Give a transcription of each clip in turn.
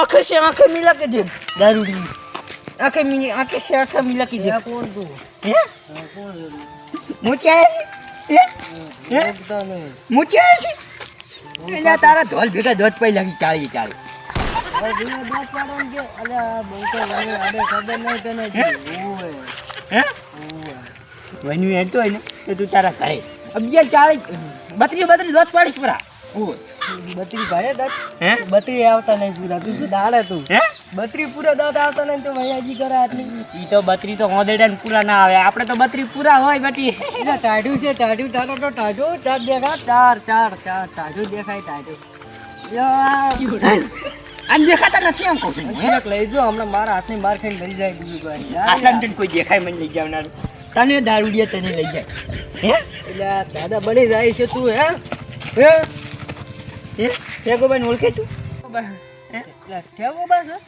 આંખે છે આંખે મિલા કે દે આખે મિની આંખે છે આંખે મિલા કે દે કોણ તું? હે? કોણ છે? હે છે? તારા ધોલ ભેગા દોઢ પૈ લાગી ચાળી ચાળી. વન્યુ હેડતો હોય ને તો તું તારા ઘરે. અગિયાર ચાલીસ બત્રીસ બત્રીસ દસ પાડીશ પરા. બત્રી ભાઈ હે બત્રી આવતા નહીં પૂરા. તું શું દાડે તું? હે? બત્રી પૂરા દાંત આવતા નહીં તો ભૈયાજી કરે આટલી. ઈ તો બત્રી તો હોદેડા ને પૂરા ના આવે. આપણે તો બત્રી પૂરા હોય બટી. એટલે ટાઢું છે ટાઢું તારો તો ટાઢું. ચાર દેખાય ચાર ચાર ચાર. ટાઢું દેખાય ટાઢું. આને દેખાતા નથી એમ કહું છું લઈ જો હમણાં મારા હાથની માર ખાઈને લઈ જાય બીજું કોઈ દેખાય મને લઈ જવનારું તને દારૂડિયા તને લઈ જાય. હે? એટલે દાદા બની જાય છે તું હે? હે? હે? બેન ઓળખે તું? હે? છે?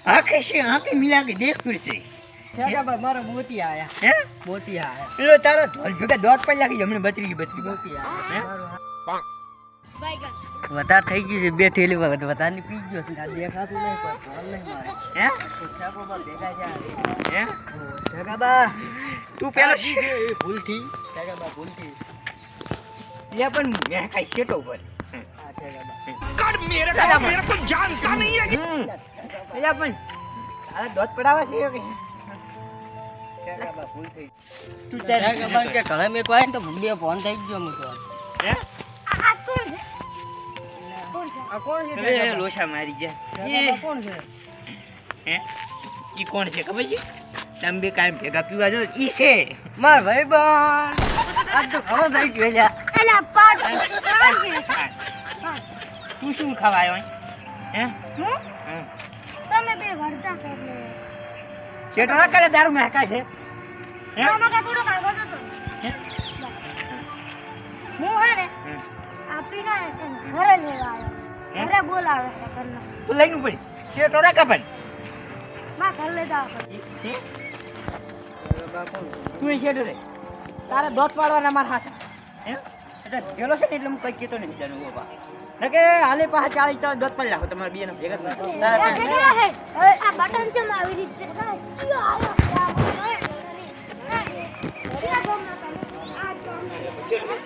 આંખે છે આંખે મિલા કે દેખ પડશે ઠેકા બા મારા મોતી આયા. હે? મોતી આયા. પેલો તારો ધોલ ભેગા દોઢ પૈ લાગી જમણે બત્રી ગઈ બત્રી મોતી આયા. હે? વધાર થઈ ગયું છે બે થેલી વખત. વધારની પી ગયો દેખાતું નહીં તું પેલો એ ભૂલ આ દોત પડાવા છે કે? મેં કોઈ તો ભૂંડિયા ફોન થઈ ગયો મુકો આ કોણ છે? એ લોસા મારી જા ઠેકા કોણ છે? હે? ઈ કોણ છે ખબર છે? તમે બે કાયમ ભેગા પીવા જો. ઈ છે માર ભાઈ બન આ તો ખબર થઈ ગયો અલા પાટ તું શું ખવાયો હે? હું. તમે બે વળતા કરી શેઠ કરે દારૂ નાખા છે. હે? આમાં કા થોડો કાગળ હતો હું? હે ને હમ. આપીને ઘરે લેવા આવ્યો? ઘરે બોલાવે છે ઘરના તું લઈને પડી શેઠ રાખા પણ માં ઘર કોણ છે? તું એ શેઠ રે તારા દોત પાડવાના મારા હાસા હે એટલે ગેલો છે ને એટલે હું કઈ કહેતો નથી જાણું બાપા કે હાલે પાછા ચાલી ચાલ દોત પાડી નાખો તમારા બે ભેગા આ બટન ચમ આવી રીત છે ક્યાં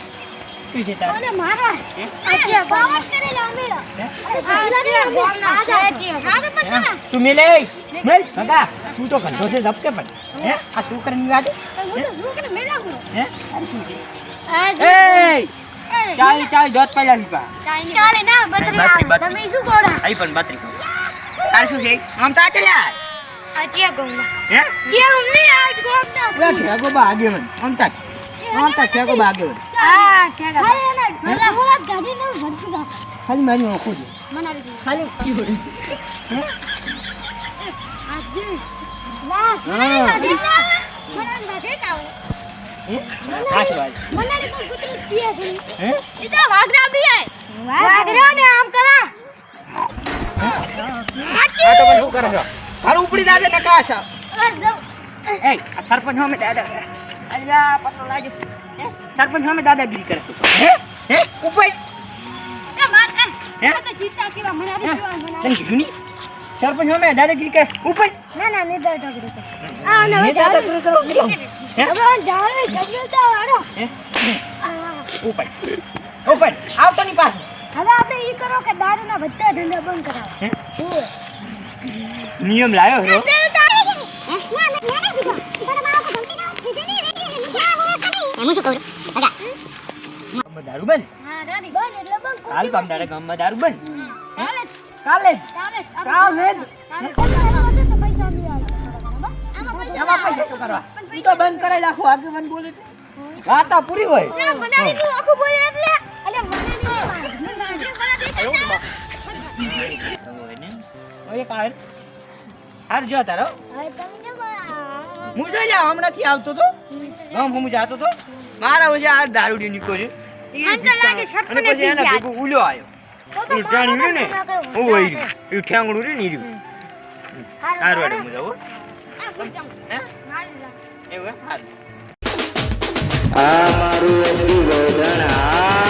શું ગામના ને તમે છે જતો રહેજો. હે? શું છે તારે? અને મારા હે? આજે બાવન કરી તું મેલે મેલ. સગા તું તો ઘંટો છે જપકે પણ. હે. આ શું કરીને વાત હે આ શું છે? એ ચાલી ચાલી દોત પહેલા લીપા આઈ પણ બાતરી તાર શું છે? આમ તા ચલ્યા હે? લે ઠેકો બા આગે વન આમ તા આમ તા બા આગે વન ખાલી મારી ઓખું છે. ખાલી ઉપડી દાદે નકાશ સરપંચ દાદા. અલ્યા પત્રો લાજો સરપંચ સામે દાદાગીરી કરે. હે? હે? ઉપર હે? તને કીધું નહીં? સરપંચ સામે દાદાગીરી કરે. ઉપાય ના ના ને દાદાગીરી કરે આ ને ને દાદાગીરી કરો હે? હવે જાણે ઝઘડો વાળો હે? ઉપાય ઉપર આવતો ની પાસે હવે આપણે ઈ કરો કે દારૂના બધા ધંધા બંધ કરાવો. હે? નિયમ લાયો હરો. એનું શું કહું? ગામમાં દારૂ બન હા કાલ પામ ગામમાં દારૂ બન કાલે કાલે. કાલે આમાં પૈસા શું કરવા? ઈ તો બંધ કરાઈ નાખો. આગેવાન બોલે વાર્તા પૂરી હોય. બનાવી નું આખું બોલે એટલે. અલે બનાવી હવે કાલ. હાર જો તારો હવે તમે જમા હું તો લ્યા હમણાંથી આવતો તો? હમ હું જાતો તો? મારા વજે આ દારૂડી નીકળ્યો અને પછી એના ભેગું ઉલ્યો આવ્યો. પેલું રહ્યું ને? હું વહી રહ્યું. એ ઠેંગણું રહ્યું ને રહ્યું. હારું. હું જાઉં. એવું હા? મારું વસ્તુ ગોધણ.